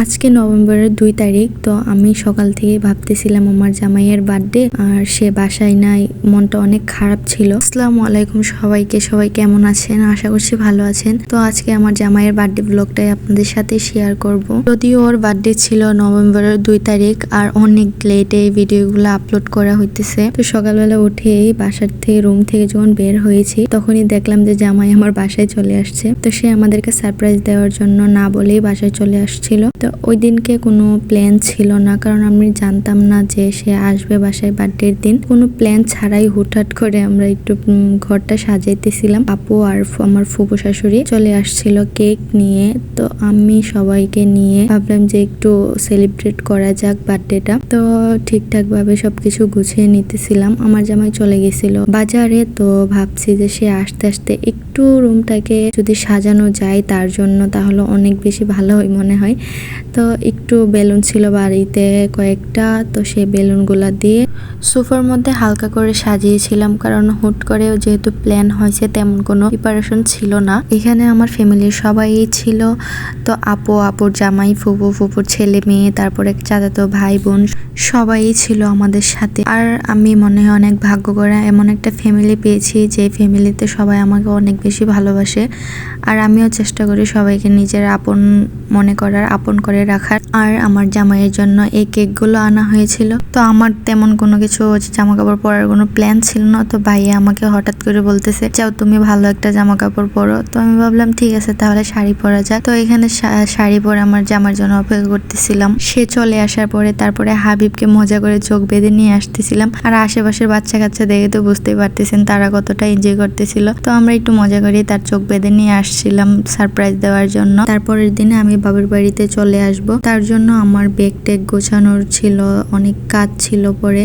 আজকে নভেম্বরের দুই তারিখ, তো আমি সকাল থেকে ভাবতেছিলাম আমার জামাইয়ের বার্থডে আর সে বাসায় নাই, মনটা অনেক খারাপ ছিল। আসসালামু আলাইকুম সবাইকে, সবাই কেমন আছেন? আশা করছি ভালো আছেন। তো আজকে আমার জামাইয়ের বার্থডে ব্লগটাই আপনাদের সাথে শেয়ার করব। যদিও ওর বার্থডে ছিল নভেম্বরের দুই তারিখ আর অনেক লেটে ভিডিওগুলো আপলোড করা হইতেছে। তো সকালবেলা উঠেই বাসার থেকে রুম থেকে যখন বের হয়েছি, তখনই দেখলাম যে জামাই আমার বাসায় চলে আসছে। তো সে আমাদেরকে সারপ্রাইজ দেওয়ার জন্য না বলেই বাসায় চলে আসছিল। তো ওই দিনকে কোনো প্ল্যান ছিল না। কারণ আমি জানতাম না যে সে আসবে বাসায় বার্থডের দিন। কোনো প্ল্যান ছাড়াই হুটহাট করে আমরা একটু ঘরটা সাজাইতেছিলাম। আপু আর আমার ফুপু শাশুড়ি চলে আসছিল কেক নিয়ে। তো আমি সবাইকে নিয়ে ভাবলাম যে একটু সেলিব্রেট করা যাক বার্থডেটা তো ঠিকঠাক ভাবে সবকিছু গুছিয়ে নিতেছিলাম। আমার জামাই চলে গেছিল বাজারে। তো ভাবছি যে সে আসতে আসতে একটু রুমটাকে যদি সাজানো যায় তার জন্য তাহলে অনেক বেশি ভালো মনে হয়। তো একটু বেলুন ছিল বাড়িতে কয়েকটা, তো সেই বেলুনগুলা দিয়ে সোফার মধ্যে হালকা করে সাজিয়েছিলাম, কারণ হুট করে যেহেতু প্ল্যান হয়েছে, তেমন কোনো প্রিপারেশন ছিল না। এখানে আমার ফ্যামিলির সবাই ছিল। তো আপু, আপুর জামাই, ফুপু, ফুপুর ছেলে মেয়ে, তারপরে চাচাতো ভাই, বোন সবাই ছিল আমাদের সাথে। আর আমি মনে হয় অনেক ভাগ্য করে এমন একটা ফ্যামিলি পেয়েছি যে ফ্যামিলিতে সবাই আমাকে অনেক বেশি ভালোবাসে। আর আমিও চেষ্টা করি সবাইকে নিজের আপন মনে করার, আপন করে রাখার। আর আমার জামাইয়ের জন্য এই কেকগুলো আনা হয়েছিল। তো আমার তেমন কোনো কিছু জামা কাপড় পরার কোনো প্ল্যান ছিল না। তো ভাইয়া আমাকে হঠাৎ করে বলতেছে চাও তুমি ভালো একটা জামা কাপড় পরো। তো আমি ভাবলাম, ঠিক আছে, তাহলে শাড়ি পরা যাক। তো এখানে শাড়ি পরে আমার জামার জন্য অপেক্ষা করতেছিলাম। সে চলে আসার পরে তারপরে হাবিবকে মজা করে চোখ বেঁধে নিয়ে আসতেছিলাম। আর আশেপাশের বাচ্চা কাচ্চা দেখে তো বুঝতেই পারতেছেন, তারা কতটা এনজয় করতেছিল। তো আমরা একটু মজা করে তার চোখ বেঁধে নিয়ে আসছিলাম সারপ্রাইজ দেওয়ার জন্য। তারপরের দিনে আমি বাবার বাড়িতে চলে আসব। তার জন্য আমার ব্যাগ ট্যাগ গোছানোর ছিল, অনেক কাজ ছিল পরে।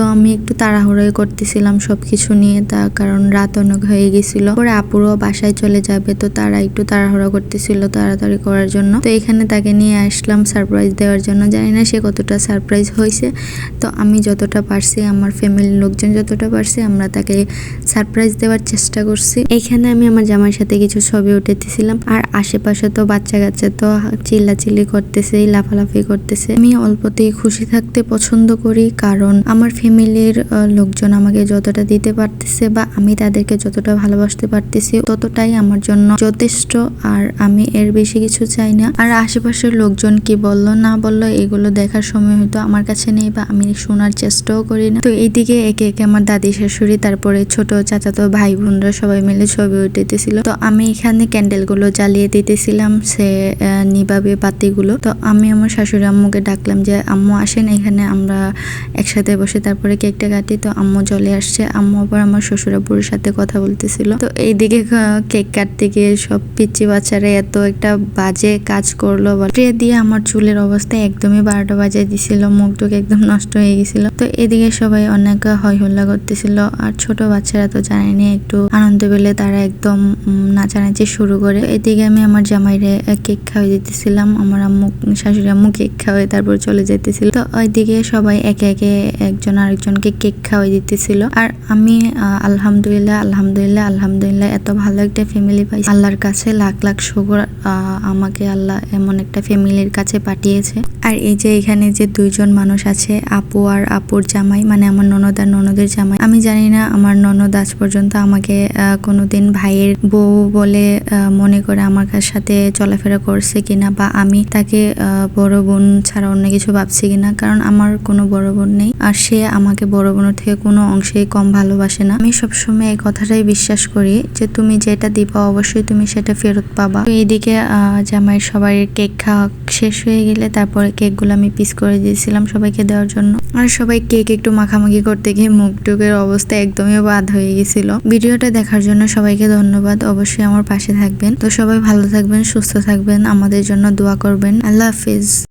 তো আমি একটু তাড়াহুড়োই করতেছিলাম সবকিছু নিয়ে, তা কারণ রাত অনেক হয়ে গেছিল। পরে আপুরও বাসায় চলে যাবে, তো তারা একটু তাড়াহুড়ো করতেছিল তাড়াতাড়ি করার জন্য। তো এখানে তাকে নিয়ে আসলাম সারপ্রাইজ দেওয়ার জন্য। জানি না সে কতটা সারপ্রাইজ হয়েছে। তো আমি যতটা পারছি, আমার ফ্যামিলির লোকজন যতটা পারছি, আমরা তাকে সারপ্রাইজ দেওয়ার চেষ্টা করছি। এখানে আমি আমার জামাইয়ের সাথে কিছু ছবি উঠেতেছিলাম। আর আশেপাশে তো বাচ্চা কাচ্চা তো চিল্লাচিল্লি করতেছে, লাফালাফি করতেছে। আমি অল্পতেই খুশি থাকতে পছন্দ করি, কারণ আমার ফ্যামিলির লোকজন আমাকে যতটা দিতে পারতেছে বা আমি তাদেরকে যতটা ভালোবাসতে পারতেছি ততটাই আমার জন্য যথেষ্ট। আর আমি এর বেশি কিছু চাই না। আর আশেপাশের লোকজন কি বলল, না বলল, এগুলো দেখার সময় হয়তো আমার কাছে নেই বা আমি শোনার চেষ্টাও করি না। তো এইদিকে একে একে আমার দাদি শাশুড়ি, তারপরে ছোট চাচাতো ভাই বোনরা সবাই মিলে ছবি উঠেতেছিল তো আমি এখানে ক্যান্ডেলগুলো জ্বালিয়ে দিতেছিলাম, সে নিবাবে বাতিগুলো তো আমি আমার শাশুড়ি আম্মুকে ডাকলাম যে, আম্মু আসেন, এখানে আমরা একসাথে বসে তারপরে কেকটা কাটি, তো আম্মু চলে আসছে। আম্মু আবার আমার শ্বশুর আব্বুর সাথে কথা বলতেছিল। তো এইদিকে কেক কাটতে গিয়ে সব পিচ্ছি বাচ্চারা এত একটা বাজে কাজ করল ট্রে দিয়ে আমার চুলের অবস্থা একদমই বারোটা বাজে দিছিল মুখ টুক একদম নষ্ট হয়ে গেছিল। তো এদিকে সবাই অনেক হই হল্লা করতেছিল, আর ছোট বাচ্চারা তো জানেনি, একটু আনন্দ পেলে তারা একদম নাচানাচি শুরু করে। এদিকে আমি আমার জামাইরে কেক খাওয়াই দিতেছিলাম, আমার আম্মু, শাশুড়ি আম্মু কেক খাওয়াই তারপর চলে যেতেছিল। তো ওইদিকে সবাই একে একে একজন আরেকজনকে কেক খাওয়াই দিতেছিল। আর আমি আলহামদুলিল্লাহ আলহামদুলিল্লাহ আলহামদুলিল্লাহ, এত ভালো একটা ফ্যামিলি পাই আল্লাহর কাছে লাখ লাখ শুকর আমাকে আল্লাহ এমন একটা ফ্যামিলির কাছে পাঠিয়েছে। আর এই যে এখানে যে দুইজন মানুষ আছে, আপু আর আপুর জামাই মানে আমার ননদ আর ননদের জামাই। আমি জানি না, আমার ননদ আজ পর্যন্ত আমাকে কোনোদিন ভাইয়ের বউ বলে মনে করে আমার সাথে চলাফেরা করছে কিনা বা আমি তাকে বড় বোন ছাড়া অন্য কিছু ভাবছি কিনা, কারণ আমার কোনো বড় বোন নেই। আর সে আমাকে বড় বোনের থেকে কোনো অংশেই কম ভালোবাসে না। আমি সবসময় এই কথাটাই বিশ্বাস করি যে তুমি যেটা দিবা অবশ্যই তুমি সেটা ফেরত পাবা। তো এইদিকে জামাইয়ের সবাই কেক খাওয়া শেষ হয়ে গেলে তারপরে কেকগুলো আমি পিস করে দিয়েছিলাম সবাইকে দেওয়ার জন্য। আর সবাই কেক একটু মাখামাখি করতে গিয়ে মুখ টুকের অবস্থা একদমই বাদ হয়ে গেছিল। ভিডিওটা দেখার জন্য সবাইকে ধন্যবাদ। অবশ্যই আমার পাশে থাকবেন। তো সবাই ভালো থাকবেন, সুস্থ থাকবেন। আমাদের জন্য দোয়া করবেন। আল্লাহ হাফিজ।